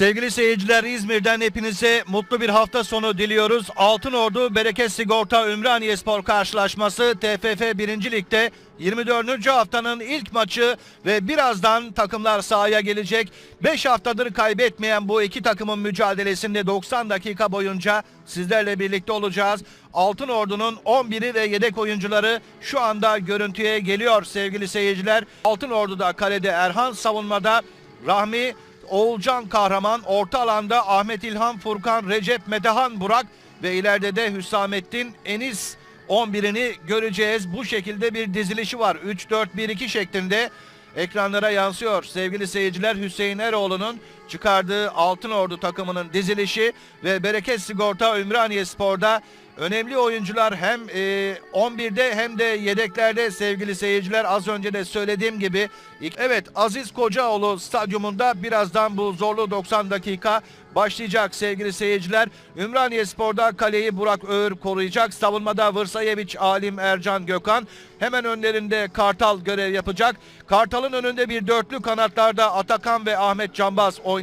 Sevgili seyirciler İzmir'den hepinize mutlu bir hafta sonu diliyoruz. Altın Ordu Bereket Sigorta Ümraniye Spor karşılaşması TFF 1. Lig'de 24. haftanın ilk maçı ve birazdan takımlar sahaya gelecek. 5 haftadır kaybetmeyen bu iki takımın mücadelesinde 90 dakika boyunca sizlerle birlikte olacağız. Altın Ordu'nun 11'i ve yedek oyuncuları şu anda görüntüye geliyor sevgili seyirciler. Altın Ordu'da kalede Erhan savunmada Rahmi Oğulcan Kahraman, orta alanda Ahmet İlhan, Furkan, Recep, Metehan, Burak ve ileride de Hüsamettin, Enis 11'ini göreceğiz. Bu şekilde bir dizilişi var. 3-4-1-2 şeklinde ekranlara yansıyor. Sevgili seyirciler Hüseyin Eroğlu'nun çıkardığı Altın Ordu takımının dizilişi ve Bereket Sigorta Ümraniye Spor'da önemli oyuncular hem e, 11'de hem de yedeklerde sevgili seyirciler az önce de söylediğim gibi evet Aziz Kocaoğlu stadyumunda birazdan bu zorlu 90 dakika başlayacak sevgili seyirciler. Ümraniye Spor'da kaleyi Burak Öğür koruyacak. Savunmada Vırsayeviç, Alim, Ercan, Gökhan. Hemen önlerinde Kartal görev yapacak. Kartal'ın önünde bir dörtlü kanatlarda Atakan ve Ahmet Canbaz oynayacak.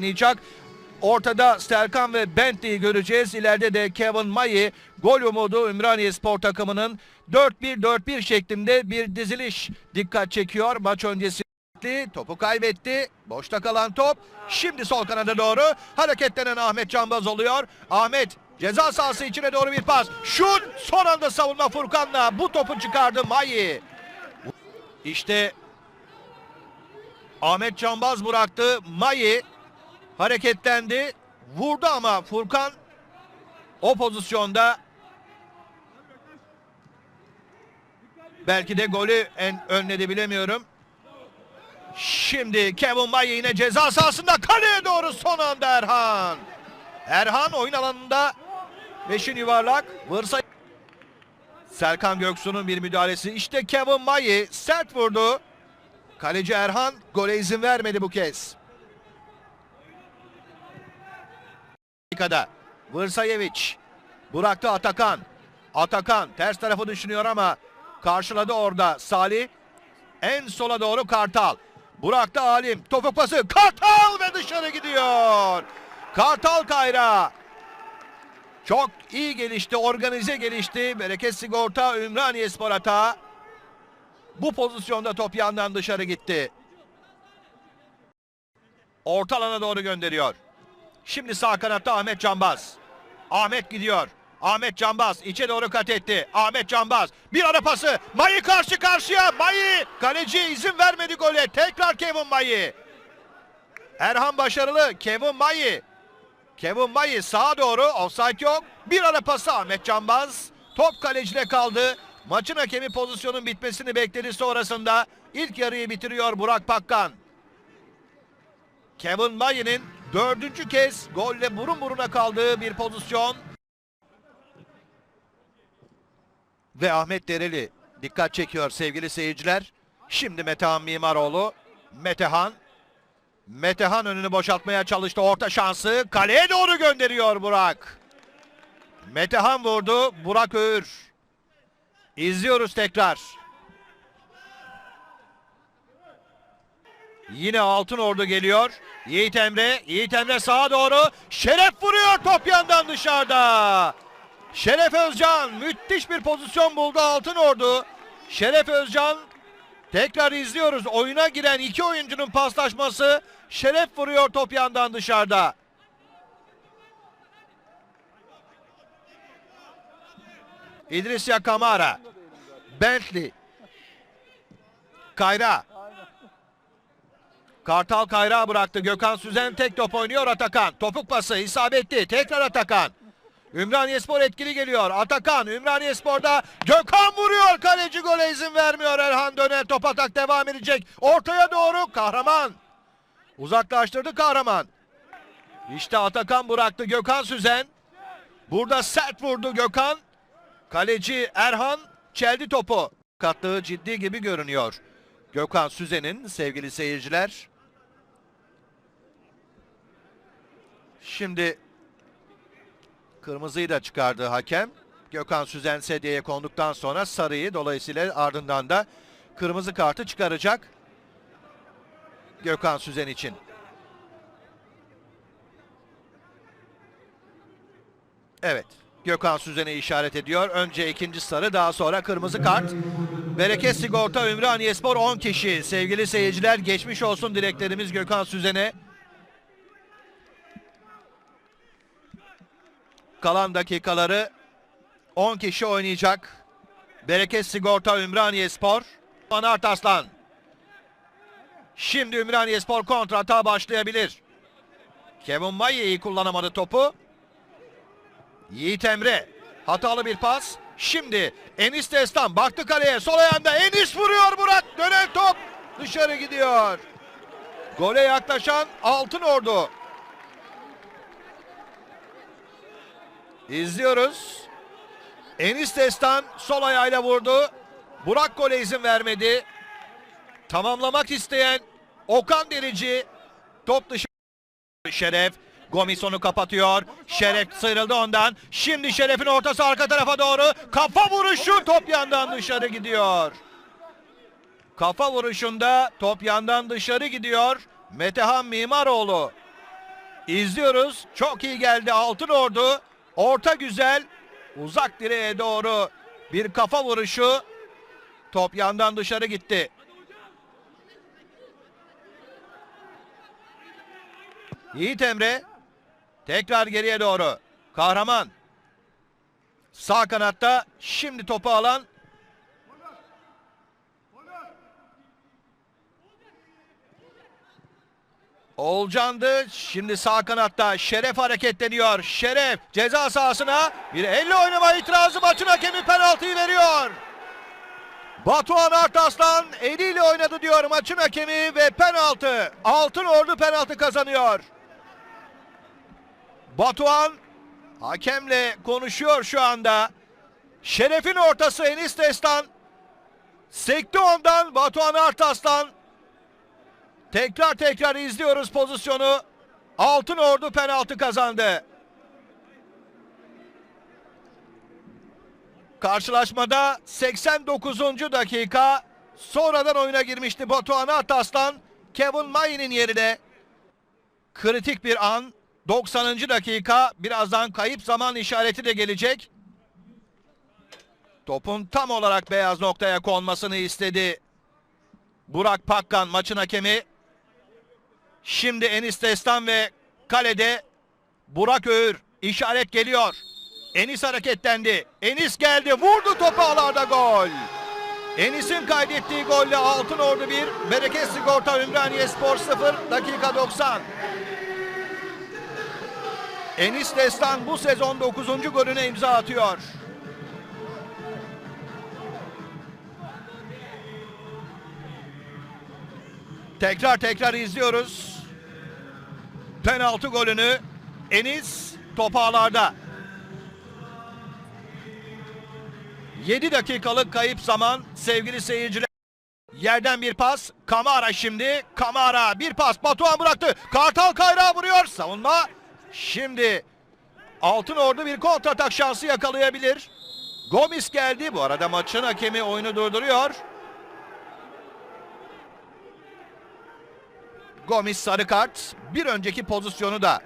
Ortada Serkan ve Bentley'i göreceğiz. İleride de Kevin Mayi gol umudu Ümraniye Spor takımının 4-1-4-1 şeklinde bir diziliş dikkat çekiyor. Maç öncesi topu kaybetti. Boşta kalan top. Şimdi sol kanada doğru hareketlenen Ahmet Canbaz oluyor. Ahmet ceza sahası içine doğru bir pas. Şut son anda savunma Furkan'la bu topu çıkardı Mayi. İşte Ahmet Canbaz bıraktı. Mayi hareketlendi. Vurdu ama Furkan o pozisyonda belki de golü en önledi bilemiyorum. Şimdi Kevin Mayi yine ceza sahasında kaleye doğru son anda Erhan. Erhan oyun alanında beşin yuvarlak vırsa Serkan Göksu'nun bir müdahalesi. İşte Kevin Mayi sert vurdu. Kaleci Erhan gole izin vermedi bu kez. Dakikada. Vırsayeviç. Bıraktı Atakan. Atakan ters tarafı düşünüyor ama karşıladı orada Salih. En sola doğru Kartal. Bıraktı Alim. Topuk pası. Kartal ve dışarı gidiyor. Kartal Kayra. Çok iyi gelişti, organize gelişti. Bereket Sigorta Ümraniye Spor. Bu pozisyonda top yandan dışarı gitti. Orta alana doğru gönderiyor. Şimdi sağ kanatta Ahmet Canbaz. Ahmet gidiyor. Ahmet Canbaz içe doğru kat etti. Ahmet Canbaz bir ara pası. Mayi karşı karşıya. Mayi kaleci izin vermedi gole. Tekrar Kevin Mayi. Erhan başarılı. Kevin Mayi. Kevin Mayi sağa doğru. Offside yok. Bir ara pası Ahmet Canbaz. Top kalecide kaldı. Maçın hakemi pozisyonun bitmesini bekledi sonrasında. ilk yarıyı bitiriyor Burak Pakkan. Kevin Mayi'nin dördüncü kez golle burun buruna kaldığı bir pozisyon. Ve Ahmet Dereli dikkat çekiyor sevgili seyirciler. Şimdi Metehan Mimaroğlu. Metehan. Metehan önünü boşaltmaya çalıştı. Orta şansı kaleye doğru gönderiyor Burak. Metehan vurdu. Burak Öğür. İzliyoruz tekrar. Yine Altın Ordu geliyor. Yiğit Emre. Yiğit Emre sağa doğru. Şeref vuruyor top yandan dışarıda. Şeref Özcan müthiş bir pozisyon buldu Altın Ordu. Şeref Özcan tekrar izliyoruz. Oyuna giren iki oyuncunun paslaşması. Şeref vuruyor top yandan dışarıda. İdris Yakamara. Bentley. Kayra. Kartal Kayra bıraktı. Gökhan Süzen tek top oynuyor Atakan. Topuk pası isabetli. Tekrar Atakan. Ümraniye Spor etkili geliyor. Atakan Ümraniye Spor'da Gökhan vuruyor. Kaleci gole izin vermiyor. Erhan döner top atak devam edecek. Ortaya doğru Kahraman. Uzaklaştırdı Kahraman. İşte Atakan bıraktı Gökhan Süzen. Burada sert vurdu Gökhan. Kaleci Erhan çeldi topu. Katlığı ciddi gibi görünüyor. Gökhan Süzen'in sevgili seyirciler. Şimdi kırmızıyı da çıkardı hakem. Gökhan Süzen sedyeye konduktan sonra sarıyı dolayısıyla ardından da kırmızı kartı çıkaracak. Gökhan Süzen için. Evet. Gökhan Süzen'e işaret ediyor. Önce ikinci sarı daha sonra kırmızı kart. Bereket Sigorta Ümraniyespor 10 kişi. Sevgili seyirciler geçmiş olsun dileklerimiz Gökhan Süzen'e. Kalan dakikaları 10 kişi oynayacak. Bereket Sigorta Ümraniyespor. Anart Aslan. Şimdi Ümraniyespor kontrata başlayabilir. Kevin Maye iyi kullanamadı topu. Yiğit Emre. Hatalı bir pas. Şimdi Enis Destan baktı kaleye. Sol ayağında Enis vuruyor Murat. Dönen top dışarı gidiyor. Gole yaklaşan Altın Ordu. İzliyoruz. Enis Destan sol ayağıyla vurdu. Burak gole izin vermedi. Tamamlamak isteyen Okan Derici top dışı Şeref Gomis onu kapatıyor. Şeref sıyrıldı ondan. Şimdi Şeref'in ortası arka tarafa doğru. Kafa vuruşu top yandan dışarı gidiyor. Kafa vuruşunda top yandan dışarı gidiyor. Metehan Mimaroğlu. İzliyoruz. Çok iyi geldi Altın Ordu. Orta güzel. Uzak direğe doğru bir kafa vuruşu. Top yandan dışarı gitti. Yiğit Emre tekrar geriye doğru. Kahraman sağ kanatta şimdi topu alan Olcan'dı. Şimdi sağ kanatta Şeref hareketleniyor. Şeref ceza sahasına bir elle oynama itirazı maçın hakemi penaltıyı veriyor. Batuhan Artaslan eliyle oynadı diyor maçın hakemi ve penaltı. Altın Ordu penaltı kazanıyor. Batuhan hakemle konuşuyor şu anda. Şeref'in ortası Enis Destan. Sekti ondan Batuhan Artaslan. Tekrar tekrar izliyoruz pozisyonu. Altın Ordu penaltı kazandı. Karşılaşmada 89. dakika sonradan oyuna girmişti Batuhan Ataslan. Kevin May'nin yerine kritik bir an 90. dakika birazdan kayıp zaman işareti de gelecek. Topun tam olarak beyaz noktaya konmasını istedi. Burak Pakkan maçın hakemi. Şimdi Enis Destan ve kalede Burak Öğür işaret geliyor. Enis hareketlendi. Enis geldi. Vurdu topu ağlarda gol. Enis'in kaydettiği golle Altın Ordu 1, Bereket Sigorta Ümraniye Spor 0, dakika 90. Enis Destan bu sezon 9. golüne imza atıyor. Tekrar tekrar izliyoruz. Penaltı golünü Enis top ağlarda. 7 dakikalık kayıp zaman sevgili seyirciler. Yerden bir pas. Kamara şimdi. Kamara bir pas. Batuhan bıraktı. Kartal Kayrağı vuruyor. Savunma. Şimdi Altın Ordu bir kontratak şansı yakalayabilir. Gomis geldi. Bu arada maçın hakemi oyunu durduruyor. Gomis sarı kart. Bir önceki pozisyonu da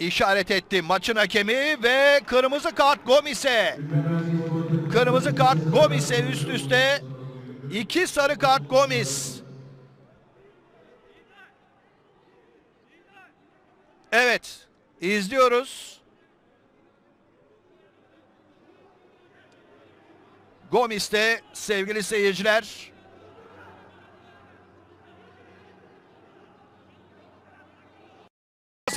işaret etti maçın hakemi ve kırmızı kart Gomis'e. Kırmızı kart Gomis'e üst üste. iki sarı kart Gomis. Evet, izliyoruz. Gomis'te sevgili seyirciler.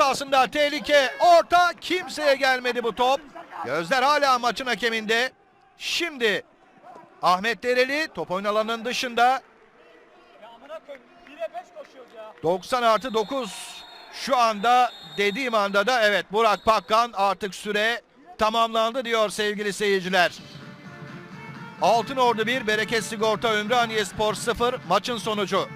Sahasında tehlike orta kimseye gelmedi bu top. Gözler hala maçın hakeminde. Şimdi Ahmet Dereli top oyun alanının dışında 90 artı 9 şu anda dediğim anda da evet Burak Pakkan artık süre tamamlandı diyor sevgili seyirciler. Altın Ordu 1, Bereket Sigorta Ümraniye Spor 0 maçın sonucu.